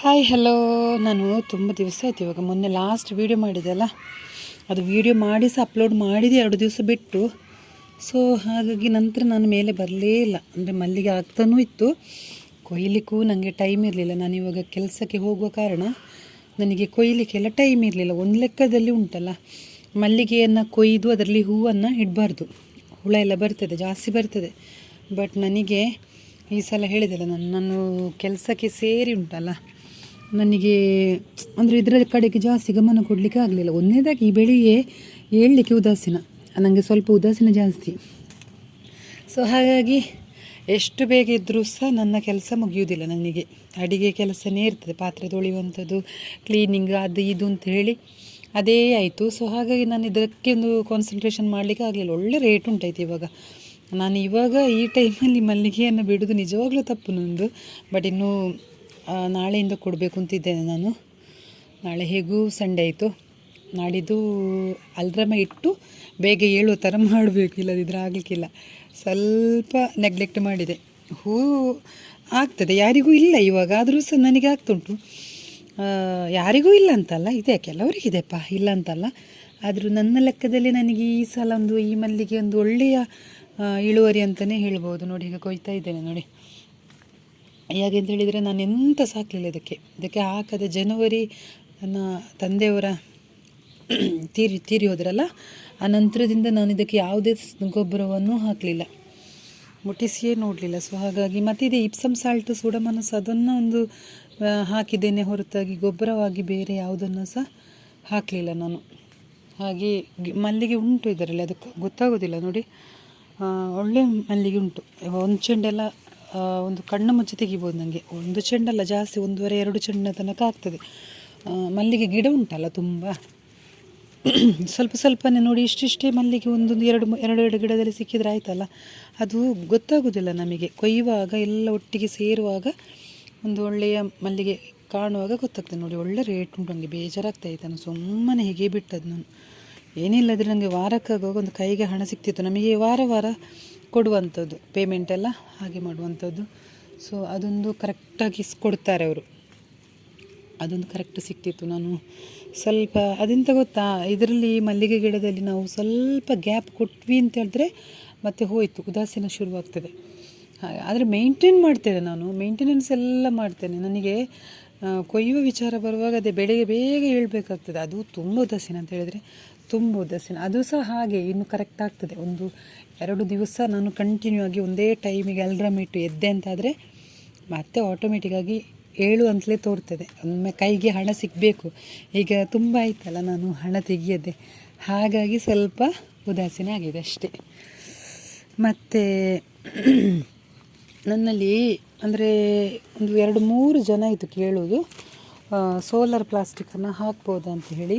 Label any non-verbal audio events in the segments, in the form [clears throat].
Hi hello ನಾನು ತುಂಬ ದಿವಸ ಆಯ್ತು. ಇವಾಗ ಮೊನ್ನೆ ಲಾಸ್ಟ್ ವೀಡಿಯೋ ಮಾಡಿದೆ ಅಲ್ಲ? ಅದು ವೀಡಿಯೋ ಮಾಡಿ ಸಹ ಅಪ್ಲೋಡ್ ಮಾಡಿದೆ ಎರಡು ದಿವಸ ಬಿಟ್ಟು. ಸೊ ಹಾಗಾಗಿ ನಂತರ ನಾನು ಮೇಲೆ ಬರಲೇ ಇಲ್ಲ. ಅಂದರೆ ಮಲ್ಲಿಗೆ ಆಗ್ತಾನೂ ಇತ್ತು. ಕೊಯ್ಲಿಕ್ಕೂ ನನಗೆ ಟೈಮ್ ಇರಲಿಲ್ಲ. ನಾನು ಇವಾಗ ಕೆಲಸಕ್ಕೆ ಹೋಗುವ ಕಾರಣ ನನಗೆ ಕೊಯ್ಲಿಕ್ಕೆಲ್ಲ ಟೈಮ್ ಇರಲಿಲ್ಲ. ಒಂದು ಲೆಕ್ಕದಲ್ಲಿ ಉಂಟಲ್ಲ? ಮಲ್ಲಿಗೆಯನ್ನು ಕೊಯ್ದು ಅದರಲ್ಲಿ ಹೂವನ್ನು ಇಡಬಾರ್ದು. ಹುಳ ಎಲ್ಲ ಬರ್ತದೆ, ಜಾಸ್ತಿ ಬರ್ತದೆ. ಬಟ್ ನನಗೆ ಈ ಸಲ ಹೇಳಿದೆಲ್ಲ, ನಾನು ನಾನು ಕೆಲಸಕ್ಕೆ ಸೇರಿ ಉಂಟಲ್ಲ? ನನಗೆ ಅಂದರೆ ಇದರ ಕಡೆಗೆ ಜಾಸ್ತಿ ಗಮನ ಕೊಡಲಿಕ್ಕೆ ಆಗಲಿಲ್ಲ. ಒಂದನೇದಾಗಿ ಈ ಬೆಳಿಗ್ಗೆ ಹೇಳಲಿಕ್ಕೆ ಉದಾಸೀನ. ನನಗೆ ಸ್ವಲ್ಪ ಉದಾಸೀನ ಜಾಸ್ತಿ. ಸೊ ಹಾಗಾಗಿ ಎಷ್ಟು ಬೇಗ ಇದ್ದರೂ ಸಹ ನನ್ನ ಕೆಲಸ ಮುಗಿಯುವುದಿಲ್ಲ ನನಗೆ. ಅಡಿಗೆ ಕೆಲಸನೇ ಇರ್ತದೆ, ಪಾತ್ರೆ ತೊಳೆಯುವಂಥದ್ದು ಕ್ಲೀನಿಂಗ್ ಅದು ಇದು ಅಂತ ಹೇಳಿ ಅದೇ ಆಯಿತು. ಸೊ ಹಾಗಾಗಿ ನಾನು ಇದಕ್ಕೆ ಒಂದು ಕಾನ್ಸಂಟ್ರೇಷನ್ ಮಾಡಲಿಕ್ಕೆ ಆಗಲಿಲ್ಲ. ಒಳ್ಳೆ ರೇಟ್ ಉಂಟಾಯ್ತು ಇವಾಗ. ನಾನು ಇವಾಗ ಈ ಟೈಮಲ್ಲಿ ಮಲ್ಲಿಗೆಯನ್ನು ಬಿಡೋದು ನಿಜವಾಗ್ಲೂ ತಪ್ಪು ನಂದು ಬಟ್ ಇನ್ನೂ ನಾಳೆಯಿಂದ ಕೊಡಬೇಕು ಅಂತಿದ್ದೇನೆ ನಾನು. ನಾಳೆ ಹೇಗೂ ಸಂಡೆ ಆಯಿತು. ನಾಡಿದ್ದು ಅಲ್ರಮ ಇಟ್ಟು ಬೇಗ ಏಳುವ ಥರ ಮಾಡಬೇಕು ಇಲ್ಲದಿದ್ದರೆ ಆಗಲಿಕ್ಕಿಲ್ಲ. ಸ್ವಲ್ಪ ನೆಗ್ಲೆಕ್ಟ್ ಮಾಡಿದೆ. ಹೂ, ಆಗ್ತದೆ. ಯಾರಿಗೂ ಇಲ್ಲ ಇವಾಗ ಆದರೂ ಸಹ ನನಗೆ ಆಗ್ತುಂಟು. ಯಾರಿಗೂ ಇಲ್ಲ ಅಂತಲ್ಲ, ಇದೆ ಕೆಲವರಿಗಿದೆಪ್ಪ, ಇಲ್ಲ ಅಂತಲ್ಲ. ಆದರೂ ನನ್ನ ಲೆಕ್ಕದಲ್ಲಿ ನನಗೆ ಈ ಸಲ ಒಂದು, ಈ ಮಲ್ಲಿಗೆ ಒಂದು ಒಳ್ಳೆಯ ಇಳುವರಿ ಅಂತಲೇ ಹೇಳ್ಬೋದು. ನೋಡಿ, ಈಗ ಕೊಯ್ತಾ ಇದ್ದೇನೆ, ನೋಡಿ. ಅಂತ ಹೇಳಿದರೆ ನಾನು ಎಂತ ಸಾಕಲಿಲ್ಲ ಇದಕ್ಕೆ. ಇದಕ್ಕೆ ಹಾಕದ ಜನವರಿ ನನ್ನ ತಂದೆಯವರ [clears throat] ತೀರಿ ತೀರಿ ಹೋದ್ರಲ್ಲ, ಆ ನಂತರದಿಂದ ನಾನು ಇದಕ್ಕೆ ಯಾವುದೇ ಗೊಬ್ಬರವನ್ನು ಹಾಕಲಿಲ್ಲ. ಮುಟ್ಟಿಸಿಯೇ ನೋಡಲಿಲ್ಲ. ಸೊ ಹಾಗಾಗಿ ಮತ್ತಿದೆ ಇಪ್ಸಮ್ ಸಾಲ್ಟ್ ಸುಡಮನಸ್ಸು ಅದನ್ನು ಒಂದು ಹಾಕಿದ್ದೇನೆ ಹೊರತಾಗಿ. ಗೊಬ್ಬರವಾಗಿ ಬೇರೆ ಯಾವುದನ್ನು ಸಹ ಹಾಕಲಿಲ್ಲ ನಾನು. ಹಾಗೆ ಮಲ್ಲಿಗೆ ಉಂಟು ಇದರಲ್ಲಿ, ಅದಕ್ಕೆ ಗೊತ್ತಾಗೋದಿಲ್ಲ ನೋಡಿ. ಒಳ್ಳೆ ಮಲ್ಲಿಗೆ ಉಂಟು. ಒಂದು ಚೆಂಡೆಲ್ಲ ಒಂದು ಕಣ್ಣು ಮುಚ್ಚಿ ತೆಗಿಬೋದು ನನಗೆ ಒಂದು ಚೆಂಡಲ್ಲ, ಜಾಸ್ತಿ ಒಂದೂವರೆ, ಎರಡು ಚೆಂಡಿನ ತನಕ ಆಗ್ತದೆ. ಮಲ್ಲಿಗೆ ಗಿಡ ಉಂಟಲ್ಲ ತುಂಬ. [clears throat] ಸ್ವಲ್ಪ ಸ್ವಲ್ಪನೇ ನೋಡಿ, ಇಷ್ಟಿಷ್ಟೇ ಮಲ್ಲಿಗೆ ಒಂದೊಂದು ಎರಡು ಎರಡು ಎರಡು ಗಿಡದಲ್ಲಿ ಸಿಕ್ಕಿದ್ರೆ ಆಯ್ತಲ್ಲ. ಅದು ಗೊತ್ತಾಗೋದಿಲ್ಲ ನಮಗೆ. ಕೊಯ್ಯುವಾಗ, ಎಲ್ಲ ಒಟ್ಟಿಗೆ ಸೇರುವಾಗ ಒಂದು ಒಳ್ಳೆಯ ಮಲ್ಲಿಗೆ ಕಾಣುವಾಗ ಗೊತ್ತಾಗ್ತದೆ. ನೋಡಿ, ಒಳ್ಳೆ ರೇಟ್ ಉಂಟು ನನಗೆ ಬೇಜಾರಾಗ್ತಾ ಇತ್ತು. ನಾನು ಸುಮ್ಮನೆ ಹೀಗೆ ಬಿಟ್ಟದ್ದು ನಾನು. ಏನಿಲ್ಲದ್ರೆ ನನಗೆ ವಾರಕ್ಕಾಗುವಾಗ ಒಂದು ಕೈಗೆ ಹಣ ಸಿಗ್ತಿತ್ತು ನಮಗೆ ವಾರ ವಾರ ಕೊಡುವಂಥದ್ದು ಪೇಮೆಂಟ್ ಎಲ್ಲ ಹಾಗೆ ಮಾಡುವಂಥದ್ದು. ಸೊ ಅದೊಂದು ಕರೆಕ್ಟಾಗಿ ಕೊಡ್ತಾರೆ ಅವರು. ಅದೊಂದು ಕರೆಕ್ಟ್ ಸಿಕ್ತಿತ್ತು. ನಾನು ಸ್ವಲ್ಪ, ಅದೆಂತ ಗೊತ್ತಾ? ಇದರಲ್ಲಿ ಮಲ್ಲಿಗೆ ಗಿಡದಲ್ಲಿ ನಾವು ಸ್ವಲ್ಪ ಗ್ಯಾಪ್ ಕೊಟ್ವಿ ಅಂತ ಹೇಳಿದ್ರೆ ಮತ್ತೆ ಹೋಯಿತು, ಉದಾಸೀನ ಶುರುವಾಗ್ತದೆ. ಹಾಗೆ, ಆದರೆ ಮೇಂಟೈನ್ ಮಾಡ್ತೇನೆ ನಾನು. ಮೇಂಟೆನೆನ್ಸ್ ಎಲ್ಲ ಮಾಡ್ತೇನೆ. ನನಗೆ ಕೊಯ್ಯುವ ವಿಚಾರ ಬರುವಾಗ ಅದೇ ಬೆಳೆಗೆ ಬೇಗ ಹೇಳ್ಬೇಕಾಗ್ತದೆ. ಅದು ತುಂಬ ಉದಾಸೀನ ಅಂತ ಹೇಳಿದರೆ ತುಂಬ ಉದಾಸೀನ. ಅದು ಸಹ ಹಾಗೆ, ಇನ್ನು ಕರೆಕ್ಟ್ ಆಗ್ತದೆ. ಒಂದು ಎರಡು ದಿವಸ ನಾನು ಕಂಟಿನ್ಯೂ ಆಗಿ ಒಂದೇ ಟೈಮಿಗೆ ಅಲ್ರಾಮ್ ಇಟ್ಟು ಎದ್ದೆ ಅಂತಾದರೆ ಮತ್ತೆ ಆಟೋಮೆಟಿಕ್ಕಾಗಿ ಏಳು ಅಂತಲೇ ತೋರ್ತದೆ. ಒಮ್ಮೆ ಕೈಗೆ ಹಣ ಸಿಗಬೇಕು. ಈಗ ತುಂಬ ಆಯ್ತಲ್ಲ ನಾನು ಹಣ ತೆಗಿಯದೆ. ಹಾಗಾಗಿ ಸ್ವಲ್ಪ ಉದಾಸೀನ ಆಗಿದೆ ಅಷ್ಟೇ. ಮತ್ತು ನನ್ನಲ್ಲಿ ಅಂದರೆ ಒಂದು ಎರಡು ಮೂರು ಜನ ಇತ್ತು ಕೇಳೋದು ಸೋಲಾರ್ ಪ್ಲಾಸ್ಟಿಕನ್ನು ಹಾಕ್ಬೋದಾ ಅಂತ ಹೇಳಿ.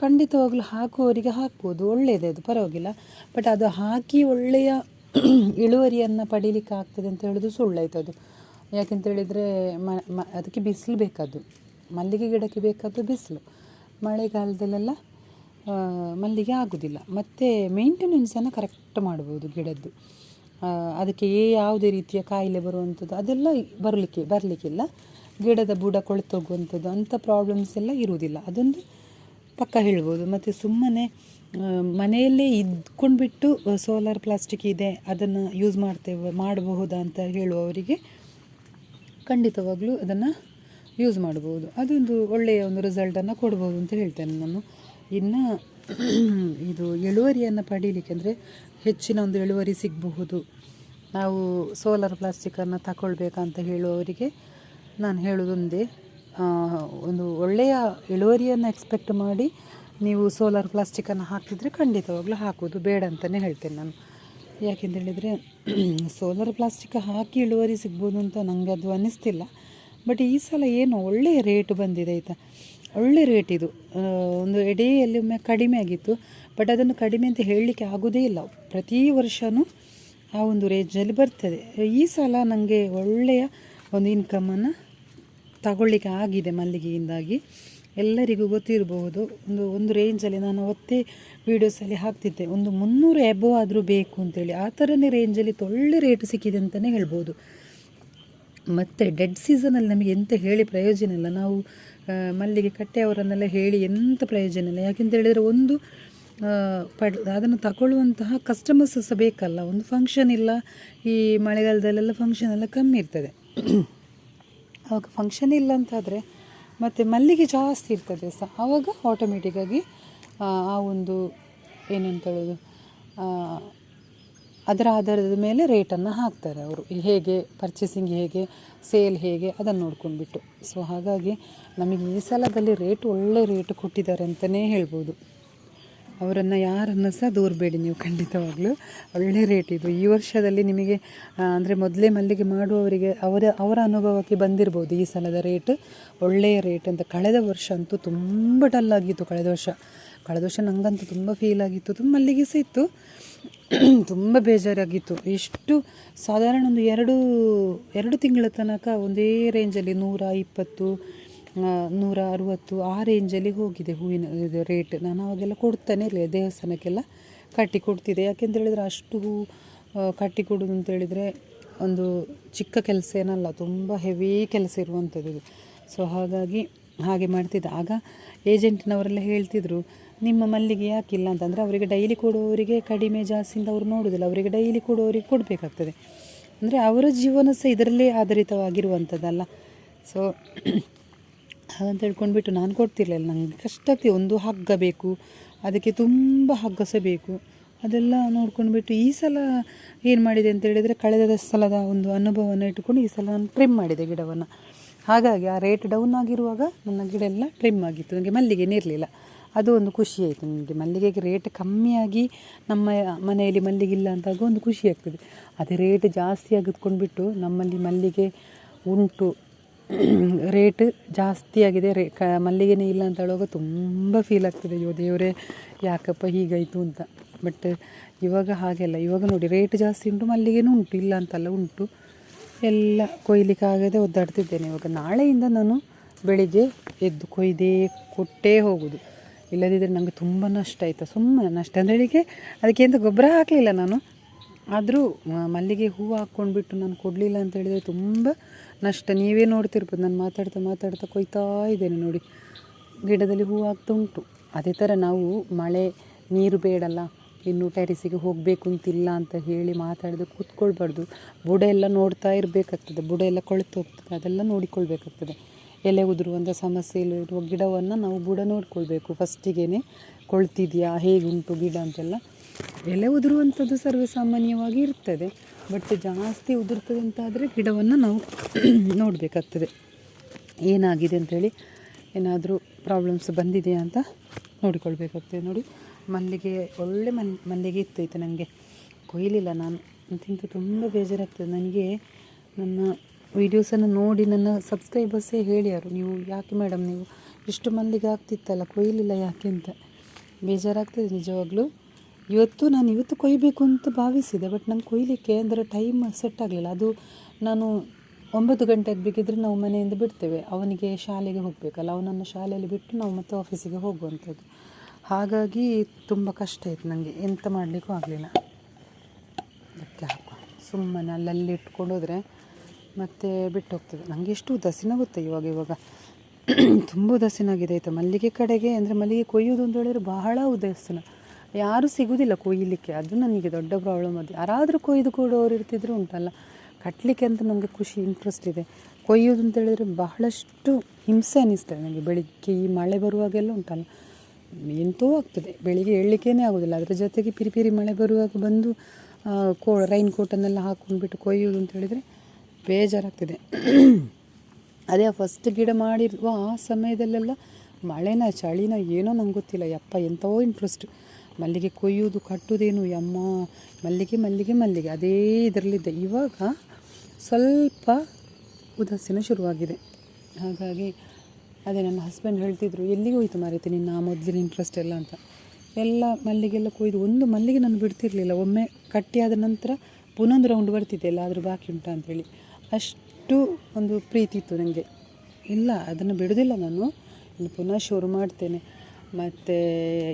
ಖಂಡಿತವಾಗ್ಲೂ ಹಾಕುವವರಿಗೆ ಹಾಕ್ಬೋದು ಒಳ್ಳೆಯದೇ ಅದು, ಪರವಾಗಿಲ್ಲ. ಬಟ್ ಅದು ಹಾಕಿ ಒಳ್ಳೆಯ [clears throat] ಇಳುವರಿಯನ್ನು ಪಡೀಲಿಕ್ಕೆ ಆಗ್ತದೆ ಅಂತ ಹೇಳೋದು ಸುಳ್ಳಾಯ್ತು ಅದು. ಯಾಕೆಂತ ಹೇಳಿದರೆ, ಮ ಮ, ಅದಕ್ಕೆ ಬಿಸಿಲು ಬೇಕಾದ್ದು. ಮಲ್ಲಿಗೆ ಗಿಡಕ್ಕೆ ಬೇಕಾದ್ದು ಬಿಸಿಲು. ಮಳೆಗಾಲದಲ್ಲೆಲ್ಲ ಮಲ್ಲಿಗೆ ಆಗೋದಿಲ್ಲ. ಮತ್ತು ಮೇಂಟೆನೆನ್ಸನ್ನು ಕರೆಕ್ಟ್ ಮಾಡ್ಬೋದು ಗಿಡದ್ದು. ಅದಕ್ಕೆ ಅದಕ್ಕೆ ಯಾವುದೇ ರೀತಿಯ ಕಾಯಿಲೆ ಬರುವಂಥದ್ದು, ಅದೆಲ್ಲ ಬರಲಿಕ್ಕೆ, ಬರಲಿಕ್ಕಿಲ್ಲ. ಗಿಡದ ಬುಡ ಕೊಳೆತೋಗುವಂಥದ್ದು ಅಂಥ ಪ್ರಾಬ್ಲಮ್ಸ್ ಎಲ್ಲ ಇರುವುದಿಲ್ಲ. ಅದೊಂದು ಪಕ್ಕ ಹೇಳ್ಬೋದು. ಮತ್ತು ಸುಮ್ಮನೆ ಮನೆಯಲ್ಲೇ ಇದ್ಕೊಂಡ್ಬಿಟ್ಟು ಸೋಲಾರ್ ಪ್ಲಾಸ್ಟಿಕ್ ಇದೆ, ಅದನ್ನು ಯೂಸ್ ಮಾಡ್ತೇವೆ, ಮಾಡಬಹುದಾ ಅಂತ ಹೇಳುವವರಿಗೆ ಖಂಡಿತವಾಗಲೂ ಅದನ್ನು ಯೂಸ್ ಮಾಡ್ಬೋದು. ಅದೊಂದು ಒಳ್ಳೆಯ ಒಂದು ರಿಸಲ್ಟನ್ನು ಕೊಡ್ಬೋದು ಅಂತ ಹೇಳ್ತೇನೆ ನಾನು. ಇನ್ನು [clears throat] ಇದು ಇಳುವರಿಯನ್ನು ಪಡೀಲಿಕ್ಕೆ ಅಂದರೆ ಹೆಚ್ಚಿನ ಒಂದು ಇಳುವರಿ ಸಿಗಬಹುದು. ನಾವು ಸೋಲಾರ್ ಪ್ಲಾಸ್ಟಿಕನ್ನು ತಗೊಳ್ಬೇಕಂತ ಹೇಳುವವರಿಗೆ ನಾನು ಹೇಳೋದೊಂದೇ. ಒಂದು ಒಳ್ಳೆಯ ಇಳುವರಿಯನ್ನು ಎಕ್ಸ್ಪೆಕ್ಟ್ ಮಾಡಿ ನೀವು ಸೋಲಾರ್ ಪ್ಲಾಸ್ಟಿಕನ್ನು ಹಾಕಿದರೆ ಖಂಡಿತವಾಗ್ಲೂ ಹಾಕೋದು ಬೇಡ ಅಂತಲೇ ಹೇಳ್ತೇನೆ ನಾನು. ಯಾಕೆಂತ ಹೇಳಿದರೆ ಸೋಲಾರ್ ಪ್ಲಾಸ್ಟಿಕ್ ಹಾಕಿ ಇಳುವರಿ ಸಿಗ್ಬೋದು ಅಂತ ನನಗೆ ಅದು ಅನ್ನಿಸ್ತಿಲ್ಲ. ಬಟ್ ಈ ಸಲ ಏನು ಒಳ್ಳೆಯ ರೇಟ್ ಬಂದಿದೆ ಆಯಿತಾ? ಒಳ್ಳೆ ರೇಟ್ ಇದು. ಒಂದು ಎಡೆಯಲ್ಲಿ ಒಮ್ಮೆ ಕಡಿಮೆ ಆಗಿತ್ತು. ಬಟ್ ಅದನ್ನು ಕಡಿಮೆ ಅಂತ ಹೇಳಲಿಕ್ಕೆ ಆಗೋದೇ ಇಲ್ಲ. ಪ್ರತಿ ವರ್ಷವೂ ಆ ಒಂದು ರೇಂಜಲ್ಲಿ ಬರ್ತದೆ. ಈ ಸಲ ನನಗೆ ಒಳ್ಳೆಯ ಒಂದು ಇನ್ಕಮನ್ನು ತಗೊಳ್ಳಿಕ್ಕೆ ಆಗಿದೆ ಮಲ್ಲಿಗೆಯಿಂದಾಗಿ. ಎಲ್ಲರಿಗೂ ಗೊತ್ತಿರಬಹುದು, ಒಂದು ಒಂದು ರೇಂಜಲ್ಲಿ ನಾನು ಅವತ್ತೇ ವೀಡಿಯೋಸಲ್ಲಿ ಹಾಕ್ತಿದ್ದೆ. ಒಂದು ಮುನ್ನೂರು ಎಬೋ ಆದರೂ ಬೇಕು ಅಂತೇಳಿ. ಆ ಥರನೇ ರೇಂಜಲ್ಲಿ ಒಳ್ಳೆ ರೇಟ್ ಸಿಕ್ಕಿದೆ ಅಂತಲೇ ಹೇಳ್ಬೋದು. ಮತ್ತು ಡೆಡ್ ಸೀಸನಲ್ಲಿ ನಮಗೆ ಎಂತ ಹೇಳಿ ಪ್ರಯೋಜನ ಇಲ್ಲ. ನಾವು ಮಲ್ಲಿಗೆ ಕಟ್ಟೆಯವರನ್ನೆಲ್ಲ ಹೇಳಿ ಎಂಥ ಪ್ರಯೋಜನ ಇಲ್ಲ. ಯಾಕೆಂತ ಹೇಳಿದರೆ ಒಂದು ಪಡ್, ಅದನ್ನು ತಗೊಳ್ಳುವಂತಹ ಕಸ್ಟಮರ್ಸ್ ಸಹ ಬೇಕಲ್ಲ. ಒಂದು ಫಂಕ್ಷನ್ ಇಲ್ಲ. ಈ ಮಳೆಗಾಲದಲ್ಲೆಲ್ಲ ಫಂಕ್ಷನ್ ಎಲ್ಲ ಕಮ್ಮಿ ಇರ್ತದೆ. ಆವಾಗ ಫಂಕ್ಷನ್ ಇಲ್ಲ ಅಂತಾದರೆ ಮತ್ತು ಮಲ್ಲಿಗೆ ಜಾಸ್ತಿ ಇರ್ತದೆ ಸಹ ಆವಾಗ ಆಟೋಮೆಟಿಕ್ಕಾಗಿ ಆ ಒಂದು ಏನಂತ ಹೇಳೋದು ಅದರ ಆಧಾರದ ಮೇಲೆ ರೇಟನ್ನು ಹಾಕ್ತಾರೆ ಅವರು. ಹೇಗೆ ಪರ್ಚೇಸಿಂಗ್ ಹೇಗೆ ಸೇಲ್ ಹೇಗೆ ಅದನ್ನು ನೋಡ್ಕೊಂಡ್ಬಿಟ್ಟು. ಸೊ ಹಾಗಾಗಿ ನಮಗೆ ಈ ಸಲದಲ್ಲಿ ರೇಟ್ ಒಳ್ಳೆ ರೇಟ್ ಕೊಟ್ಟಿದ್ದಾರೆ ಅಂತಲೇ ಹೇಳ್ಬೋದು. ಅವರನ್ನು ಯಾರನ್ನು ಸಹ ದೂರಬೇಡಿ ನೀವು ಖಂಡಿತವಾಗಲೂ. ಒಳ್ಳೆ ರೇಟ್ ಇದು. ಈ ವರ್ಷದಲ್ಲಿ ನಿಮಗೆ ಅಂದರೆ ಮೊದಲೇ ಮಲ್ಲಿಗೆ ಮಾಡುವವರಿಗೆ ಅವರ ಅವರ ಅನುಭವಕ್ಕೆ ಬಂದಿರ್ಬೋದು ಈ ಸಲದ ರೇಟ್ ಒಳ್ಳೆಯ ರೇಟ್ ಅಂತ. ಕಳೆದ ವರ್ಷ ಅಂತೂ ತುಂಬ ಡಲ್ ಆಗಿತ್ತು ಕಳೆದ ವರ್ಷ. ಕಳೆದ ವರ್ಷ ನನಗಂತೂ ತುಂಬ ಫೀಲ್ ಆಗಿತ್ತು. ತುಂಬ ಮಲ್ಲಿಗೆ ಸಹ ಇತ್ತು. ತುಂಬ ಬೇಜಾರಾಗಿತ್ತು. ಎಷ್ಟು ಸಾಧಾರಣ ಒಂದು ಎರಡು ಎರಡು ತಿಂಗಳ ತನಕ ಒಂದೇ ರೇಂಜಲ್ಲಿ ನೂರ ಇಪ್ಪತ್ತು ನೂರ ಅರುವತ್ತು ಆ ರೇಂಜಲ್ಲಿ ಹೋಗಿದೆ ಹೂವಿನ ರೇಟ್ ನಾನು ಅವಾಗೆಲ್ಲ ಕೊಡ್ತಾನೆ ಇರಲಿಲ್ಲ, ದೇವಸ್ಥಾನಕ್ಕೆಲ್ಲ ಕಟ್ಟಿ ಕೊಡ್ತಿದ್ದೆ. ಯಾಕೆಂತ ಹೇಳಿದರೆ ಅಷ್ಟು ಹೂ ಕಟ್ಟಿ ಕೊಡೋದು ಅಂತ ಹೇಳಿದರೆ ಒಂದು ಚಿಕ್ಕ ಕೆಲಸ ಏನಲ್ಲ, ತುಂಬ ಹೆವಿ ಕೆಲಸ ಇರುವಂಥದ್ದು ಸೊ ಹಾಗಾಗಿ ಹಾಗೆ ಮಾಡ್ತಿದ್ದೆ. ಆಗ ಏಜೆಂಟ್ನವರೆಲ್ಲ ಹೇಳ್ತಿದ್ರು, ನಿಮ್ಮ ಮಲ್ಲಿಗೆ ಯಾಕಿಲ್ಲ ಅಂತಂದರೆ ಅವರಿಗೆ ಡೈಲಿ ಕೊಡುವವರಿಗೆ ಕಡಿಮೆ ಜಾಸ್ತಿಯಿಂದ ಅವರು ನೋಡೋದಿಲ್ಲ. ಅವರಿಗೆ ಡೈಲಿ ಕೊಡುವವರಿಗೆ ಕೊಡಬೇಕಾಗ್ತದೆ. ಅಂದರೆ ಅವರ ಜೀವನ ಸಹ ಇದರಲ್ಲೇ ಆಧಾರಿತವಾಗಿರುವಂಥದ್ದಲ್ಲ ಸೊ ಹಾಗಂತ ಹೇಳ್ಕೊಂಡ್ಬಿಟ್ಟು ನಾನು ಕೊಡ್ತಿರ್ಲಿಲ್ಲ. ನನಗೆ ಕಷ್ಟ ಒಂದು ಹಗ್ಗ ಬೇಕು. ಅದಕ್ಕೆ ತುಂಬ ಹಗ್ಗ ಸಹ ಬೇಕು. ಅದೆಲ್ಲ ನೋಡ್ಕೊಂಡ್ಬಿಟ್ಟು ಈ ಸಲ ಏನು ಮಾಡಿದೆ ಅಂತ ಹೇಳಿದರೆ ಕಳೆದ ಸಲದ ಒಂದು ಅನುಭವವನ್ನು ಇಟ್ಟುಕೊಂಡು ಈ ಸಲ ನಾನು ಟ್ರಿಮ್ ಮಾಡಿದೆ ಗಿಡವನ್ನು. ಹಾಗಾಗಿ ಆ ರೇಟ್ ಡೌನ್ ಆಗಿರುವಾಗ ನನ್ನ ಗಿಡ ಎಲ್ಲ ಟ್ರಿಮ್ ಆಗಿತ್ತು. ನನಗೆ ಮಲ್ಲಿಗೆ ಇರಲಿಲ್ಲ. ಅದು ಒಂದು ಖುಷಿ ಆಯಿತು ನನಗೆ ಮಲ್ಲಿಗೆಗೆ ರೇಟ್ ಕಮ್ಮಿಯಾಗಿ ನಮ್ಮ ಮನೆಯಲ್ಲಿ ಮಲ್ಲಿಗೆ ಇಲ್ಲ ಅಂತಾಗ ಒಂದು ಖುಷಿ ಆಗ್ತದೆ. ಅದೇ ರೇಟ್ ಜಾಸ್ತಿ ಆಗಿದ್ಕೊಂಡ್ಬಿಟ್ಟು ನಮ್ಮಲ್ಲಿ ಮಲ್ಲಿಗೆ ಉಂಟು. [clears throat] ರೇಟ್ ಜಾಸ್ತಿ ಆಗಿದೆ. ರೇ, ಕ, ಮಲ್ಲಿಗೆನೇ ಇಲ್ಲ ಅಂತ ಹೇಳುವಾಗ ತುಂಬ ಫೀಲ್ ಆಗ್ತದೆ. ಅಯ್ಯೋ ದೇವರೇ, ಯಾಕಪ್ಪ ಹೀಗಾಯಿತು ಅಂತ. ಬಟ್ ಇವಾಗ ಹಾಗೆಲ್ಲ ಇವಾಗ ನೋಡಿ, ರೇಟ್ ಜಾಸ್ತಿ ಉಂಟು, ಮಲ್ಲಿಗೆನೂ ಉಂಟು, ಇಲ್ಲ ಅಂತಲ್ಲ, ಉಂಟು. ಎಲ್ಲ ಕೊಯ್ಲಿಕ್ಕೆ ಆಗದೆ ಒದ್ದಾಡ್ತಿದ್ದೇನೆ ಇವಾಗ. ನಾಳೆಯಿಂದ ನಾನು ಬೆಳಿಗ್ಗೆ ಎದ್ದು ಕೊಯ್ದೇ, ಕೊಟ್ಟೇ ಹೋಗೋದು. ಇಲ್ಲದಿದ್ದರೆ ನನಗೆ ತುಂಬ ನಷ್ಟ ಆಯಿತು. ಸುಮ್ಮನೆ ನಷ್ಟ ಅಂದರೆ ಹೇಳಿಕೆ ಅದಕ್ಕೆ ಎಂತ ಗೊಬ್ಬರ ಹಾಕಲಿಲ್ಲ ನಾನು. ಆದರೂ ಮಲ್ಲಿಗೆ ಹೂವು ಹಾಕ್ಕೊಂಡ್ಬಿಟ್ಟು ನಾನು ಕೊಡಲಿಲ್ಲ ಅಂತ ಹೇಳಿದರೆ ತುಂಬ ನಷ್ಟ ನೀವೇ ನೋಡ್ತಿರ್ಬೋದು. ನಾನು ಮಾತಾಡ್ತಾ ಮಾತಾಡ್ತಾ ಕೊಯ್ತಾ ಇದ್ದೇನೆ ನೋಡಿ. ಗಿಡದಲ್ಲಿ ಹೂ ಆಗ್ತಾ ಉಂಟು. ಅದೇ ಥರ ನಾವು ಮಳೆ, ನೀರು ಬೇಡಲ್ಲ. ಇನ್ನು ಟೆರಿಸಿಗೆ ಹೋಗಬೇಕು ಅಂತಿಲ್ಲ ಅಂತ ಹೇಳಿ ಮಾತಾಡಿದ್ರೆ ಕೂತ್ಕೊಳ್ಬಾರ್ದು. ಬುಡ ಎಲ್ಲ ನೋಡ್ತಾ ಇರಬೇಕಾಗ್ತದೆ. ಬುಡ ಎಲ್ಲ ಕೊಳೆತು ಹೋಗ್ತದೆ. ಅದೆಲ್ಲ ನೋಡಿಕೊಳ್ಬೇಕಾಗ್ತದೆ. ಎಲೆ ಉದುರುವಂಥ ಸಮಸ್ಯೆ ಇರುವ ಗಿಡವನ್ನು ನಾವು ಬುಡ ನೋಡ್ಕೊಳ್ಬೇಕು. ಫಸ್ಟಿಗೇ ಕೊಳ್ತಿದೆಯಾ? ಹೇಗುಂಟು ಗಿಡ ಅಂತೆಲ್ಲ. ಎಲೆ ಉದುರುವಂಥದ್ದು ಸರ್ವೇ ಸಾಮಾನ್ಯವಾಗಿ ಇರ್ತದೆ. ಬಟ್ ಜಾಸ್ತಿ ಉದುರ್ತದೆ ಅಂತಾದರೆ ಗಿಡವನ್ನು ನಾವು [clears throat] ನೋಡಬೇಕಾಗ್ತದೆ. ಏನಾಗಿದೆ ಅಂಥೇಳಿ ಏನಾದರೂ ಪ್ರಾಬ್ಲಮ್ಸ್ ಬಂದಿದೆಯಾ ಅಂತ ನೋಡಿಕೊಳ್ಬೇಕಾಗ್ತದೆ ನೋಡಿ. ಮಲ್ಲಿಗೆ, ಒಳ್ಳೆ ಮನ್, ಮಲ್ಲಿಗೆ ಇತ್ತೈತೆ ನನಗೆ ಕೊಯ್ಲಿಲ್ಲ ನಾನು. ಅಂತಿಂತ ತುಂಬ ಬೇಜಾರಾಗ್ತದೆ. ನನಗೆ ನನ್ನ ವೀಡಿಯೋಸನ್ನು ನೋಡಿ ನನ್ನ ಸಬ್ಸ್ಕ್ರೈಬರ್ಸೇ ಹೇಳ್ಯಾರು ನೀವು ಯಾಕೆ ಮೇಡಮ್ ನೀವು? ಇಷ್ಟು ಮಲ್ಲಿಗೆ ಆಗ್ತಿತ್ತಲ್ಲ, ಕೊಯ್ಲಿಲ್ಲ ಯಾಕೆ ಅಂತ. ಬೇಜಾರಾಗ್ತದೆ ನಿಜವಾಗ್ಲೂ. ಇವತ್ತು ನಾನು ಇವತ್ತು ಕೊಯ್ಬೇಕು ಅಂತ ಭಾವಿಸಿದೆ ಬಟ್ ನಂಗೆ ಕೊಯ್ಲಿಕ್ಕೆ ಅಂದರೆ ಟೈಮ್ ಸೆಟ್ ಆಗಲಿಲ್ಲ. ಅದು ನಾನು ಒಂಬತ್ತು ಗಂಟೆಗೆ ಬೇಕಿದ್ರೆ ನಾವು ಮನೆಯಿಂದ ಬಿಡ್ತೇವೆ. ಅವನಿಗೆ ಶಾಲೆಗೆ ಹೋಗಬೇಕಲ್ಲ, ಅವನನ್ನು ಶಾಲೆಯಲ್ಲಿ ಬಿಟ್ಟು ನಾವು ಮತ್ತೆ ಆಫೀಸಿಗೆ ಹೋಗುವಂಥದ್ದು. ಹಾಗಾಗಿ ತುಂಬ ಕಷ್ಟ ಆಯಿತು ನನಗೆ ಎಂತ ಮಾಡಲಿಕ್ಕೂ ಆಗಲಿಲ್ಲ. ಅದಕ್ಕೆ ಹಾಕುವ. ಸುಮ್ಮನೆ ಅಲ್ಲಲ್ಲಿ ಇಟ್ಕೊಂಡು ಹೋದರೆ ಮತ್ತೆ ಬಿಟ್ಟು ಹೋಗ್ತದೆ. ನನಗೆ ಎಷ್ಟು ಉದಾಸೀನ ಗೊತ್ತಾ ಇವಾಗ ಇವಾಗ. [clears throat] ತುಂಬ ಉದಾಸೀನಾಗಿದೆ ಆಯಿತಾ. ಮಲ್ಲಿಗೆ ಕಡೆಗೆ ಅಂದರೆ ಮಲ್ಲಿಗೆ ಕೊಯ್ಯೋದು ಅಂತ ಹೇಳಿದ್ರೆ ಬಹಳ ಉದಾಸೀನ. ಯಾರೂ ಸಿಗೋದಿಲ್ಲ ಕೊಯ್ಯಲಿಕ್ಕೆ ಅದು ನನಗೆ ದೊಡ್ಡ ಪ್ರಾಬ್ಲಮ್ ಅದು ಯಾರಾದರೂ ಕೊಯ್ದು ಕೊಡೋರು ಇರ್ತಿದ್ರು ಉಂಟಲ್ಲ. ಕಟ್ಟಲಿಕ್ಕೆ ಅಂತ ನನಗೆ ಖುಷಿ ಇಂಟ್ರೆಸ್ಟ್ ಇದೆ. ಕೊಯ್ಯೋದು ಅಂತ ಹೇಳಿದ್ರೆ ಬಹಳಷ್ಟು ಹಿಂಸೆ ಅನ್ನಿಸ್ತದೆ ನನಗೆ. ಬೆಳಿಗ್ಗೆ ಈ ಮಳೆ ಬರುವಾಗೆಲ್ಲ ಉಂಟಲ್ಲ. ಎಂತೋ ಆಗ್ತದೆ. ಬೆಳಿಗ್ಗೆ ಏಳಲಿಕ್ಕೇ ಆಗೋದಿಲ್ಲ. ಅದರ ಜೊತೆಗೆ ಪಿರಿ ಪಿರಿ ಮಳೆ ಬರುವಾಗ ಬಂದು ಕೋ ರೈನ್ ಕೋಟನ್ನೆಲ್ಲ ಹಾಕ್ಕೊಂಡ್ಬಿಟ್ಟು ಕೊಯ್ಯೋದು ಅಂತ ಹೇಳಿದರೆ ಬೇಜಾರಾಗ್ತದೆ. ಅದೇ ಫಸ್ಟ್ ಗಿಡ ಮಾಡಿರುವ ಆ ಸಮಯದಲ್ಲೆಲ್ಲ ಮಳೆನ, ಚಳಿನ ಏನೋ ನಂಗೆ ಗೊತ್ತಿಲ್ಲ. ಯಪ್ಪ ಎಂಥೋ ಇಂಟ್ರೆಸ್ಟ್ ಮಲ್ಲಿಗೆ ಕೊಯ್ಯೋದು ಕಟ್ಟೋದೇನು ಅಮ್ಮ ಮಲ್ಲಿಗೆ ಮಲ್ಲಿಗೆ ಮಲ್ಲಿಗೆ. ಅದೇ ಇದರಲ್ಲಿದ್ದೆ. ಇವಾಗ ಸ್ವಲ್ಪ ಉದಾಸೀನ ಶುರುವಾಗಿದೆ. ಹಾಗಾಗಿ ಅದೇ ನನ್ನ ಹಸ್ಬೆಂಡ್ ಹೇಳ್ತಿದ್ರು, ಎಲ್ಲಿಗೆ ಹೋಯ್ತು ಮಾರೈತೆ ನಿನ್ನ ಆ ಮೊದಲಿನ ಇಂಟ್ರೆಸ್ಟ್ ಎಲ್ಲ ಅಂತ? ಎಲ್ಲ ಮಲ್ಲಿಗೆಲ್ಲ ಕೊಯ್ದು, ಒಂದು ಮಲ್ಲಿಗೆ ನಾನು ಬಿಡ್ತಿರಲಿಲ್ಲ. ಒಮ್ಮೆ ಕಟ್ಟಿಯಾದ ನಂತರ ಪುನೊಂದು ರೌಂಡ್ ಬರ್ತಿದ್ದೆ ಎಲ್ಲಾದರೂ ಬಾಕಿ ಉಂಟಾ ಅಂಥೇಳಿ ಅಷ್ಟು ಒಂದು ಪ್ರೀತಿ ಇತ್ತು ನನಗೆ ಇಲ್ಲ, ಅದನ್ನು ಬಿಡೋದಿಲ್ಲ ನಾನು. ಪುನಃ ಶುರು ಮಾಡ್ತೇನೆ. ಮತ್ತು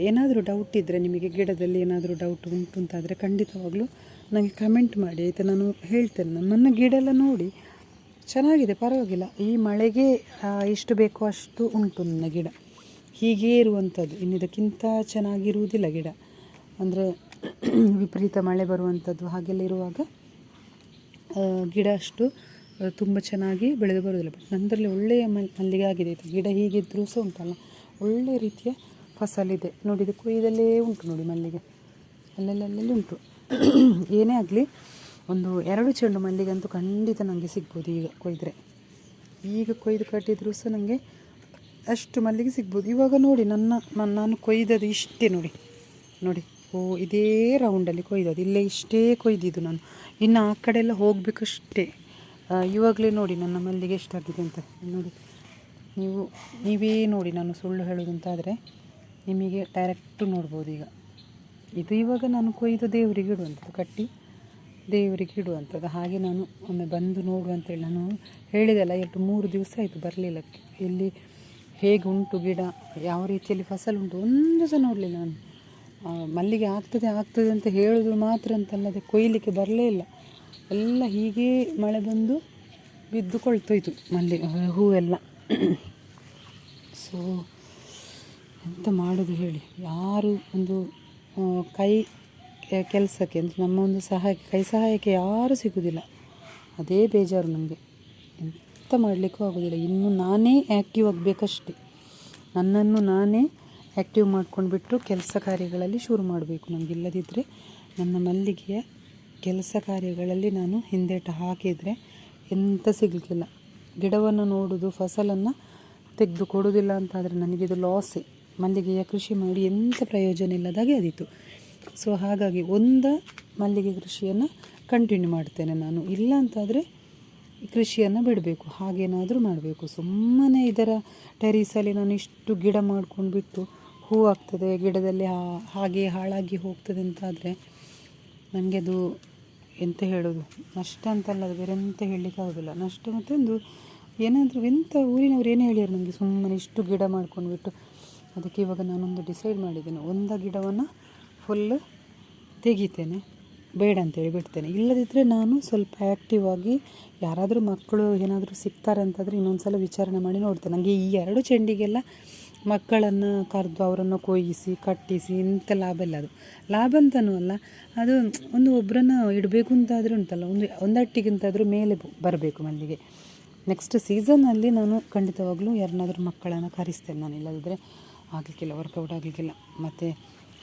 ಏನಾದರೂ ಡೌಟ್ ಇದ್ದರೆ ನಿಮಗೆ ಗಿಡದಲ್ಲಿ ಏನಾದರೂ ಡೌಟ್ ಉಂಟು ಅಂತಾದರೆ ಖಂಡಿತವಾಗಲೂ ನನಗೆ ಕಮೆಂಟ್ ಮಾಡಿ, ಆಯಿತಾ? ನಾನು ಹೇಳ್ತೇನೆ. ನಾನು ನನ್ನ ಗಿಡ ಎಲ್ಲ ನೋಡಿ ಚೆನ್ನಾಗಿದೆ, ಪರವಾಗಿಲ್ಲ. ಈ ಮಳೆಗೆ ಎಷ್ಟು ಬೇಕೋ ಅಷ್ಟು ಉಂಟು ನನ್ನ ಗಿಡ. ಹೀಗೇ ಇರುವಂಥದ್ದು. ಇನ್ನಿದಕ್ಕಿಂತ ಚೆನ್ನಾಗಿರುವುದಿಲ್ಲ ಗಿಡ. ಅಂದರೆ [clears throat] ವಿಪರೀತ ಮಳೆ ಬರುವಂಥದ್ದು ಹಾಗೆಲ್ಲ ಇರುವಾಗ ಗಿಡ ಅಷ್ಟು ತುಂಬ ಚೆನ್ನಾಗಿ ಬೆಳೆದು ಬರೋದಿಲ್ಲ ಬಟ್ ನಂದರಲ್ಲಿ ಒಳ್ಳೆಯ ಮಲ್, ಮಲ್ಲಿಗೆ ಆಗಿದೆ. ಗಿಡ ಹೀಗಿದ್ದರೂ ಸಹ ಉಂಟಲ್ಲ. ಒಳ್ಳೆಯ ರೀತಿಯ ಫಸಲಿದೆ. ನೋಡಿ, ಇದು ಕೊಯ್ದಲ್ಲೇ ಉಂಟು ನೋಡಿ ಮಲ್ಲಿಗೆ. ಅಲ್ಲಲ್ಲಲ್ಲಿ ಉಂಟು. [clears throat] ಏನೇ ಆಗಲಿ, ಒಂದು ಎರಡು ಚೆಂಡು ಮಲ್ಲಿಗೆ ಅಂತೂ ಖಂಡಿತ ನನಗೆ ಸಿಗ್ಬೋದು ಈಗ ಕೊಯ್ದರೆ. ಈಗ ಕೊಯ್ದು ಕಟ್ಟಿದರೂ ಸಹ ನನಗೆ ಅಷ್ಟು ಮಲ್ಲಿಗೆ ಸಿಗ್ಬೋದು. ಇವಾಗ ನೋಡಿ, ನನ್ನ, ನನ್ನ- ನಾನು ಕೊಯ್ದದು ಇಷ್ಟೇ ನೋಡಿ. ನೋಡಿ, ಓ, ಇದೇ ರೌಂಡಲ್ಲಿ ಕೊಯ್ದದು ಇಲ್ಲೇ ಇಷ್ಟೇ ಕೊಯ್ದಿದ್ದು ನಾನು. ಇನ್ನು ಆ ಕಡೆ ಎಲ್ಲ ಹೋಗಬೇಕಷ್ಟೇ. ಇವಾಗಲೇ ನೋಡಿ ನನ್ನ ಮಲ್ಲಿಗೆ ಎಷ್ಟಾಗಿದೆ ಅಂತ. ನೋಡಿ. ನೀವು, ನೀವೇ ನೋಡಿ ನಾನು ಸುಳ್ಳು ಹೇಳೋದಂತಾದರೆ ನಿಮಗೆ ಡೈರೆಕ್ಟು ನೋಡ್ಬೋದು ಈಗ. ಇದು ಇವಾಗ ನಾನು ಕೊಯ್ದು ದೇವರಿಗೆ ಇಡುವಂಥದ್ದು, ಕಟ್ಟಿ ದೇವರಿಗೆ ಇಡುವಂಥದ್ದು. ಹಾಗೆ ನಾನು ಒಮ್ಮೆ ಬಂದು ನೋಡು ಅಂತೇಳಿ ನಾನು ಹೇಳಿದೆಲ್ಲ, ಎರಡು ಮೂರು ದಿವಸ ಆಯಿತು ಬರಲಿಲ್ಲ ಇಲ್ಲಿ ಹೇಗೆ ಉಂಟು ಗಿಡ, ಯಾವ ರೀತಿಯಲ್ಲಿ ಫಸಲು ಉಂಟು ಒಂದು ಸಹ ನೋಡಲಿಲ್ಲ ನಾನು. ಮಲ್ಲಿಗೆ ಆಗ್ತದೆ ಆಗ್ತದೆ ಅಂತ ಹೇಳೋದು ಮಾತ್ರ ಅಂತಲ್ಲದೆ ಕೊಯ್ಲಿಕ್ಕೆ ಬರಲೇ ಇಲ್ಲ. ಎಲ್ಲ ಹೀಗೆ ಮಳೆ ಬಂದು ಬಿದ್ದು ಕೊಳ್ತೋಯ್ತು ಮಲ್ಲಿಗೆ ಹೂವೆಲ್ಲ. ಸೊ ಎಂತ ಮಾಡೋದು ಹೇಳಿ. ಯಾರು ಒಂದು ಕೈ ಕೆಲಸಕ್ಕೆ, ಅಂದರೆ ನಮ್ಮ ಒಂದು ಸಹಾಯ ಕೈ ಸಹಾಯಕ್ಕೆ ಯಾರೂ ಸಿಗೋದಿಲ್ಲ. ಅದೇ ಬೇಜಾರು ನಮಗೆ. ಎಂತ ಮಾಡಲಿಕ್ಕೂ ಆಗೋದಿಲ್ಲ. ಇನ್ನು ನಾನೇ ಆ್ಯಕ್ಟಿವ್ ಆಗಬೇಕಷ್ಟೆ. ನನ್ನನ್ನು ನಾನೇ ಆ್ಯಕ್ಟಿವ್ ಮಾಡ್ಕೊಂಡ್ಬಿಟ್ಟು ಕೆಲಸ ಕಾರ್ಯಗಳಲ್ಲಿ ಶುರು ಮಾಡಬೇಕು. ನಮಗೆ ಇಲ್ಲದಿದ್ದರೆ ನನ್ನ ಮಲ್ಲಿಗೆಯ ಕೆಲಸ ಕಾರ್ಯಗಳಲ್ಲಿ ನಾನು ಹಿಂದೇಟು ಹಾಕಿದರೆ ಎಂತ ಸಿಗಲಿಕ್ಕಿಲ್ಲ. ಗಿಡವನ್ನು ನೋಡೋದು, ಫಸಲನ್ನು ತೆಗೆದು ಕೊಡೋದಿಲ್ಲ ಅಂತಾದರೆ ನನಗಿದು ಲಾಸೇ ಮಲ್ಲಿಗೆಯ ಕೃಷಿ ಮಾಡಿ ಎಂಥ ಪ್ರಯೋಜನ ಇಲ್ಲದಾಗೆ ಅದಿತ್ತು ಸೊ ಹಾಗಾಗಿ ಒಂದು ಮಲ್ಲಿಗೆ ಕೃಷಿಯನ್ನು ಕಂಟಿನ್ಯೂ ಮಾಡ್ತೇನೆ ನಾನು. ಇಲ್ಲ ಅಂತಾದರೆ ಕೃಷಿಯನ್ನು ಬಿಡಬೇಕು. ಹಾಗೇನಾದರೂ ಮಾಡಬೇಕು. ಸುಮ್ಮನೆ ಇದರ ಟೆರೀಸಲ್ಲಿ ನಾನು ಇಷ್ಟು ಗಿಡ ಮಾಡ್ಕೊಂಡು ಬಿಟ್ಟು ಹೂ ಆಗ್ತದೆ, ಗಿಡದಲ್ಲಿ ಹಾಗೆ ಹಾಳಾಗಿ ಹೋಗ್ತದೆ ಅಂತಾದರೆ ನನಗೆ ಅದು ಎಂತ ಹೇಳೋದು? ನಷ್ಟ ಅಂತಲ್ಲ, ಅದು ಬೇರೆ ಎಂತ ಹೇಳಲಿಕ್ಕೆ ಆಗೋದಿಲ್ಲ ನಷ್ಟ ಮತ್ತೊಂದು ಏನಾದರೂ ಎಂಥ ಊರಿನವ್ರು ಏನು ಹೇಳ್ಯಾರ ನನಗೆ ಸುಮ್ಮನೆ ಇಷ್ಟು ಗಿಡ ಮಾಡ್ಕೊಂಡ್ಬಿಟ್ಟು. ಅದಕ್ಕೆ ಇವಾಗ ನಾನೊಂದು ಡಿಸೈಡ್ ಮಾಡಿದ್ದೇನೆ. ಒಂದು ಗಿಡವನ್ನು ಫುಲ್ ತೆಗಿತೇನೆ. ಬೇಡ ಅಂತೇಳಿ ಬಿಡ್ತೇನೆ. ಇಲ್ಲದಿದ್ದರೆ ನಾನು ಸ್ವಲ್ಪ ಆ್ಯಕ್ಟಿವ್ ಆಗಿ ಯಾರಾದರೂ ಮಕ್ಕಳು ಏನಾದರೂ ಸಿಗ್ತಾರೆ ಅಂತಂದರೆ ಇನ್ನೊಂದು ಸಲ ವಿಚಾರಣೆ ಮಾಡಿ ನೋಡ್ತೇನೆ. ನನಗೆ ಈ ಎರಡು ಚೆಂಡಿಗೆಲ್ಲ ಮಕ್ಕಳನ್ನು ಕರೆದು ಅವರನ್ನು ಕೊಯ್ಯಿಸಿ ಕಟ್ಟಿಸಿ ಇಂಥ ಲಾಭ ಇಲ್ಲ ಅದು. ಲಾಭ ಅಂತನೂ ಅಲ್ಲ, ಅದು ಒಂದು ಒಬ್ಬರನ್ನು ಇಡಬೇಕು ಅಂತಾದರೂ ಉಂಟಲ್ಲ, ಒಂದು, ಒಂದಟ್ಟಿಗಿಂತಾದರೂ ಮೇಲೆ ಬರಬೇಕು ಮಲ್ಲಿಗೆ ನೆಕ್ಸ್ಟ್ ಸೀಸನಲ್ಲಿ ನಾನು ಖಂಡಿತವಾಗ್ಲೂ ಯಾರನ್ನಾದರೂ ಮಕ್ಕಳನ್ನು ಕರೆಸ್ತೇನೆ ನಾನು ಇಲ್ಲದಿದ್ದರೆ ಆಗಲಿಕ್ಕಿಲ್ಲ ವರ್ಕೌಟ್ ಆಗಲಿಕ್ಕಿಲ್ಲ. ಮತ್ತು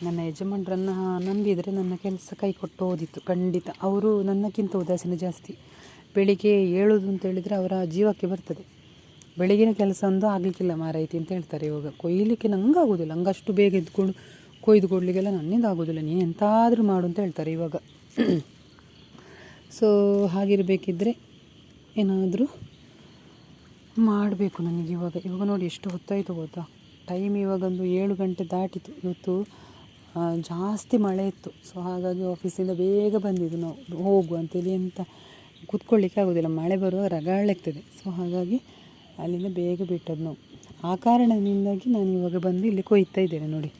ನನ್ನ ಯಜಮಾನ್ರನ್ನು ನಂಬಿದರೆ ನನ್ನ ಕೆಲಸ ಕೈ ಕೊಟ್ಟು ಓದಿತ್ತು, ಖಂಡಿತ. ಅವರು ನನ್ನಕ್ಕಿಂತ ಉದಾಸೀನ ಜಾಸ್ತಿ. ಬೆಳಿಗ್ಗೆ ಏಳೋದು ಅಂತ ಹೇಳಿದರೆ ಅವರ ಜೀವಕ್ಕೆ ಬರ್ತದೆ. ಬೆಳಗಿನ ಕೆಲಸ ಒಂದು ಆಗಲಿಕ್ಕಿಲ್ಲ ಮಾರೈತಿ ಅಂತ ಹೇಳ್ತಾರೆ ಇವಾಗ. ಕೊಯ್ಲಿಕ್ಕೆ ನಂಗೆ ಆಗೋದಿಲ್ಲ ನಂಗೆ ಅಷ್ಟು ಬೇಗ ಎದ್ಕೊಂಡು ಕೊಯ್ದು ಕೊಡಲಿಕ್ಕೆಲ್ಲ ನನ್ನಿಂದ ಆಗೋದಿಲ್ಲ. ನೀನು ಎಂತಾದರೂ ಮಾಡು ಅಂತ ಹೇಳ್ತಾರೆ ಇವಾಗ. [clears throat] ಸೊ ಹಾಗಿರಬೇಕಿದ್ರೆ ಏನಾದರೂ ಮಾಡಬೇಕು ನನಗೆ ಇವಾಗ. ಇವಾಗ ನೋಡಿ ಎಷ್ಟು ಹೊತ್ತಾಯಿತು ಗೊತ್ತಾ? ಟೈಮ್ ಇವಾಗೊಂದು ಏಳು ಗಂಟೆ ದಾಟಿತು. ಇವತ್ತು ಜಾಸ್ತಿ ಮಳೆ ಇತ್ತು. ಸೊ ಹಾಗಾಗಿ ಆಫೀಸಿಂದ ಬೇಗ ಬಂದಿದ್ದು ನಾವು. ಹೋಗು ಅಂತೇಳಿ ಅಂತ ಕೂತ್ಕೊಳ್ಳಿಕ್ಕೆ ಆಗೋದಿಲ್ಲ. ಮಳೆ ಬರುವಾಗ ರಗಾಡ್ಲಿಕ್ತದೆ ಸೊ ಹಾಗಾಗಿ ಅಲ್ಲಿಂದ ಬೇಗ ಬಿಟ್ಟದ್ದು ನಾವು. ಆ ಕಾರಣದಿಂದಾಗಿ ನಾನು ಇವಾಗ ಬಂದು ಇಲ್ಲಿ ಕೊಯ್ತಾ ಇದ್ದೇನೆ ನೋಡಿ.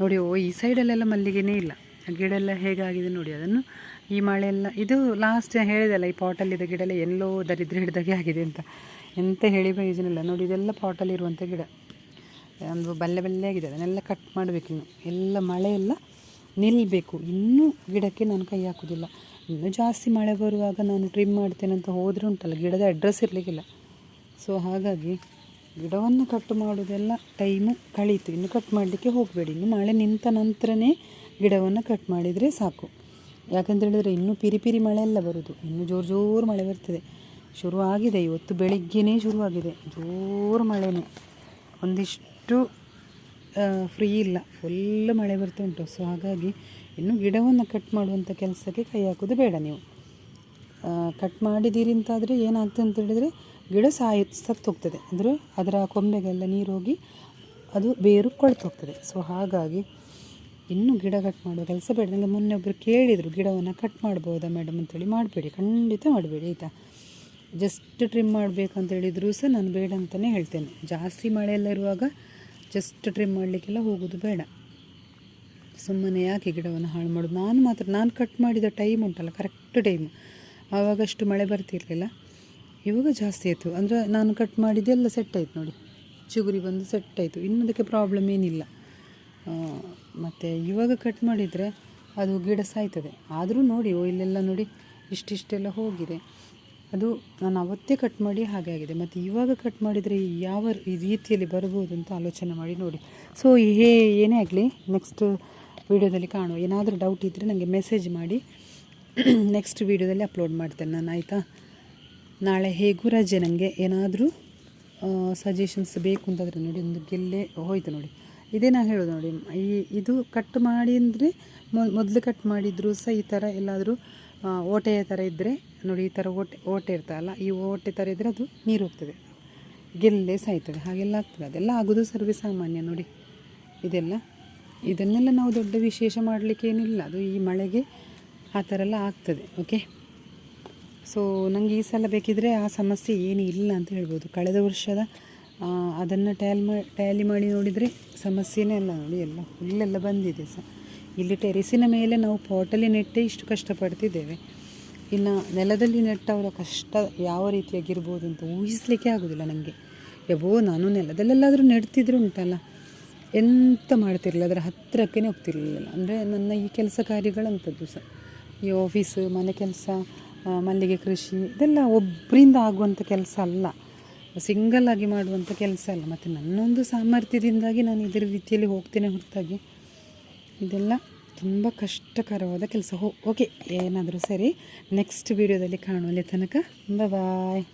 ನೋಡಿ, ಓ, ಈ ಸೈಡಲ್ಲೆಲ್ಲ ಮಲ್ಲಿಗೆನೇ ಇಲ್ಲ. ಗಿಡ ಎಲ್ಲ ಹೇಗಾಗಿದೆ ನೋಡಿ. ಅದನ್ನು ಈ ಮಳೆ ಎಲ್ಲ ಇದು ಲಾಸ್ಟ್ ಹೇಳಿದೆಲ್ಲ ಈ ಪಾಟಲ್ಲಿದ್ದ ಗಿಡ ಎಲ್ಲ ಎಲ್ಲೋ ದರಿದ್ರ ಹಿಡ್ದಾಗೆ ಆಗಿದೆ ಅಂತ. ಎಂತ ಹೇಳಿ ಪ್ರಯೋಜನ ನೋಡಿ, ಇದೆಲ್ಲ ಪಾಟಲ್ಲಿ ಇರುವಂಥ ಗಿಡ. ಒಂದು ಬಲ್ಲೆ ಬಲ್ಲೆ ಆಗಿದೆ ಅದನ್ನೆಲ್ಲ ಕಟ್ ಮಾಡಬೇಕು ಇನ್ನು. ಎಲ್ಲ ಮಳೆ ಎಲ್ಲ ನಿಲ್ಲಬೇಕು ಇನ್ನೂ ಗಿಡಕ್ಕೆ ನಾನು ಕೈ ಹಾಕೋದಿಲ್ಲ. ಇನ್ನೂ ಜಾಸ್ತಿ ಮಳೆ ಬರುವಾಗ ನಾನು ಟ್ರಿಮ್ ಮಾಡ್ತೇನೆ ಅಂತ ಹೋದರೆ ಉಂಟಲ್ಲ. ಗಿಡದ ಅಡ್ರೆಸ್ ಇರಲಿಕ್ಕಿಲ್ಲ. ಸೊ ಹಾಗಾಗಿ ಗಿಡವನ್ನು ಕಟ್ ಮಾಡೋದೆಲ್ಲ ಟೈಮು ಕಳೀತು. ಇನ್ನು ಕಟ್ ಮಾಡಲಿಕ್ಕೆ ಹೋಗಬೇಡಿ. ಇನ್ನು ಮಳೆ ನಿಂತ ನಂತರನೇ ಗಿಡವನ್ನು ಕಟ್ ಮಾಡಿದರೆ ಸಾಕು. ಯಾಕಂತ ಹೇಳಿದರೆ ಇನ್ನೂ ಪಿರಿ ಪಿರಿ ಮಳೆ ಎಲ್ಲ ಬರೋದು. ಇನ್ನೂ ಜೋರು ಜೋರು ಮಳೆ ಬರ್ತದೆ. ಶುರು ಆಗಿದೆ ಇವತ್ತು ಬೆಳಿಗ್ಗೆನೇ ಶುರುವಾಗಿದೆ. ಜೋರು ಮಳೆನೇ. ಒಂದಿಷ್ಟು ಫ್ರೀ ಇಲ್ಲ. ಫುಲ್ ಮಳೆ ಬರ್ತಾ ಉಂಟು. ಸೊ ಹಾಗಾಗಿ ಇನ್ನು ಗಿಡವನ್ನು ಕಟ್ ಮಾಡುವಂಥ ಕೆಲಸಕ್ಕೆ ಕೈ ಹಾಕೋದು ಬೇಡ ನೀವು. ಕಟ್ ಮಾಡಿದ್ದೀರಿ ಅಂತಾದರೆ ಏನಾಗ್ತದೆ ಅಂತ ಹೇಳಿದರೆ ಗಿಡ ಸಾಯಿ, ಸತ್ತೋಗ್ತದೆ. ಅಂದರೆ ಅದರ ಕೊಂಬೆಗೆಲ್ಲ ನೀರು ಹೋಗಿ ಅದು ಬೇರು ಕೊಳ್ತೋಗ್ತದೆ. ಸೊ ಹಾಗಾಗಿ ಇನ್ನೂ ಗಿಡ ಕಟ್ ಮಾಡುವ ಕೆಲಸ ಬೇಡ. ನನಗೆ ಮೊನ್ನೆ ಒಬ್ಬರು ಕೇಳಿದರು, ಗಿಡವನ್ನು ಕಟ್ ಮಾಡ್ಬೋದಾ ಮೇಡಮ್ ಅಂತೇಳಿ. ಮಾಡಬೇಡಿ. ಖಂಡಿತ ಮಾಡಬೇಡಿ. ಆಯಿತಾ? ಜಸ್ಟ್ ಟ್ರಿಮ್ ಮಾಡಬೇಕು ಅಂತ ಹೇಳಿದರೂ ಸಹ ನಾನು ಬೇಡ ಅಂತಲೇ ಹೇಳ್ತೇನೆ. ಜಾಸ್ತಿ ಮಳೆ ಎಲ್ಲ ಇರುವಾಗ ಜಸ್ಟ್ ಟ್ರಿಮ್ ಮಾಡಲಿಕ್ಕೆಲ್ಲ ಹೋಗೋದು ಬೇಡ. ಸುಮ್ಮನೆ ಯಾಕೆ ಗಿಡವನ್ನು ಹಾಳು ಮಾಡೋದು? ನಾನು ಮಾತ್ರ, ನಾನು ಕಟ್ ಮಾಡಿದ ಟೈಮ್ ಉಂಟಲ್ಲ ಕರೆಕ್ಟ್ ಟೈಮ್ ಆವಾಗಷ್ಟು ಮಳೆ ಬರ್ತಿರಲಿಲ್ಲ. ಇವಾಗ ಜಾಸ್ತಿ ಆಯಿತು. ಅಂದರೆ ನಾನು ಕಟ್ ಮಾಡಿದ್ದೆಲ್ಲ ಸೆಟ್ ಆಯ್ತು ನೋಡಿ. ಚಿಗುರಿ ಬಂದು ಸೆಟ್ ಆಯಿತು. ಇನ್ನು ಅದಕ್ಕೆ ಪ್ರಾಬ್ಲಮ್ ಏನಿಲ್ಲ ಮತ್ತು ಇವಾಗ ಕಟ್ ಮಾಡಿದರೆ ಅದು ಗಿಡ ಸಾಯ್ತದೆ. ಆದರೂ ನೋಡಿ ಇಲ್ಲೆಲ್ಲ ನೋಡಿ, ಇಷ್ಟಿಷ್ಟೆಲ್ಲ ಹೋಗಿದೆ. ಅದು ನಾನು ಅವತ್ತೇ ಕಟ್ ಮಾಡಿ ಹಾಗೆ ಆಗಿದೆ. ಮತ್ತು ಇವಾಗ ಕಟ್ ಮಾಡಿದರೆ ಯಾವ ರೀತಿಯಲ್ಲಿ ಬರ್ಬೋದು ಅಂತ ಆಲೋಚನೆ ಮಾಡಿ ನೋಡಿ. ಸೊ ಹೇ, ಏನೇ ಆಗಲಿ ನೆಕ್ಸ್ಟ್ ವೀಡಿಯೋದಲ್ಲಿ ಕಾಣುವ. ಏನಾದರೂ ಡೌಟ್ ಇದ್ದರೆ ನನಗೆ ಮೆಸೇಜ್ ಮಾಡಿ. ನೆಕ್ಸ್ಟ್ ವೀಡಿಯೋದಲ್ಲಿ ಅಪ್ಲೋಡ್ ಮಾಡ್ತೇನೆ ನಾನು, ಆಯಿತಾ? ನಾಳೆ ಹೇಗೂ ರಜೆ ನನಗೆ ಏನಾದರೂ ಸಜೆಷನ್ಸ್ ಬೇಕು ಅಂತಂದರೆ ನೋಡಿ, ಒಂದು ಗೆಲ್ಲೆ ಹೋಯ್ತು ನೋಡಿ. ಇದೇ ನಾನು ಹೇಳೋದು ನೋಡಿ, ಈ, ಇದು ಕಟ್ ಮಾಡಿ ಅಂದರೆ, ಮೊದಲು ಕಟ್ ಮಾಡಿದ್ರು ಸಹ ಈ ಥರ ಎಲ್ಲಾದರೂ ಓಟೆಯ ಥರ ಇದ್ದರೆ ನೋಡಿ, ಈ ಥರ ಓಟೆ ಓಟೆ ಇರ್ತಲ್ಲ ಈ ಓಟೆ ಥರ ಇದ್ದರೆ ಅದು ನೀರು ಹೋಗ್ತದೆ ಗೆಲ್ಲೆ ಸಾಯ್ತದೆ, ಹಾಗೆಲ್ಲ ಆಗ್ತದೆ. ಅದೆಲ್ಲ ಆಗೋದು ಸರ್ವೇ ಸಾಮಾನ್ಯ, ನೋಡಿ. ಇದೆಲ್ಲ, ಇದನ್ನೆಲ್ಲ ನಾವು ದೊಡ್ಡ ವಿಶೇಷ ಮಾಡಲಿಕ್ಕೆ ಏನಿಲ್ಲ. ಅದು ಈ ಮಳೆಗೆ ಆ ಥರ ಎಲ್ಲ ಆಗ್ತದೆ, ಓಕೆ? ಸೊ ನನಗೆ ಈ ಸಲ ಬೇಕಿದ್ರೆ ಆ ಸಮಸ್ಯೆ ಏನು ಇಲ್ಲ ಅಂತ ಹೇಳ್ಬೋದು. ಕಳೆದ ವರ್ಷದ ಅದನ್ನು ಟ್ಯಾಲ್ ಟ್ಯಾಲಿ ಮಾಡಿ ನೋಡಿದರೆ ಸಮಸ್ಯೆನೇ ಅಲ್ಲ, ನೋಡಿ, ಎಲ್ಲ ಫುಲ್ಲೆಲ್ಲ ಬಂದಿದೆ ಸಹ ಇಲ್ಲಿ ಟೆರೆಸಿನ ಮೇಲೆ ನಾವು ಪಾಟಲ್ಲಿ ನೆಟ್ಟೆ ಇಷ್ಟು ಕಷ್ಟಪಡ್ತಿದ್ದೇವೆ. ಇನ್ನು ನೆಲದಲ್ಲಿ ನೆಟ್ಟವರ ಕಷ್ಟ ಯಾವ ರೀತಿಯಾಗಿರ್ಬೋದು ಅಂತ ಊಹಿಸಲಿಕ್ಕೆ ಆಗೋದಿಲ್ಲ ನನಗೆ ಯಬೋ ನಾನು ನೆಲದಲ್ಲೆಲ್ಲಾದರೂ ನೆಡ್ತಿದ್ರು ಉಂಟಲ್ಲ. ಎಂತ ಮಾಡ್ತಿರಲಿಲ್ಲ ಅದರ ಹತ್ತಿರಕ್ಕೇ ಹೋಗ್ತಿರ್ಲಿಲ್ಲ. ಅಂದರೆ ನನ್ನ ಈ ಕೆಲಸ ಕಾರ್ಯಗಳಂಥದ್ದು ಸಹ. ಈ ಆಫೀಸ್ ಮನೆ ಕೆಲಸ ಮಲ್ಲಿಗೆ ಕೃಷಿ, ಇದೆಲ್ಲ ಒಬ್ಬರಿಂದ ಆಗುವಂಥ ಕೆಲಸ ಅಲ್ಲ. ಸಿಂಗಲ್ ಆಗಿ ಮಾಡುವಂಥ ಕೆಲಸ ಅಲ್ಲ. ಮತ್ತು ನನ್ನೊಂದು ಸಾಮರ್ಥ್ಯದಿಂದಾಗಿ ನಾನು ಇದರ ರೀತಿಯಲ್ಲಿ ಹೋಗ್ತೇನೆ ಹೊರತಾಗಿ. ಇದೆಲ್ಲ ತುಂಬ ಕಷ್ಟಕರವಾದ ಕೆಲಸ. ಓಕೆ ಏನಾದರೂ ಸರಿ ನೆಕ್ಸ್ಟ್ ವೀಡಿಯೋದಲ್ಲಿ ಕಾಣುವಲ್ಲಿ ತನಕ. ಬಾಯ್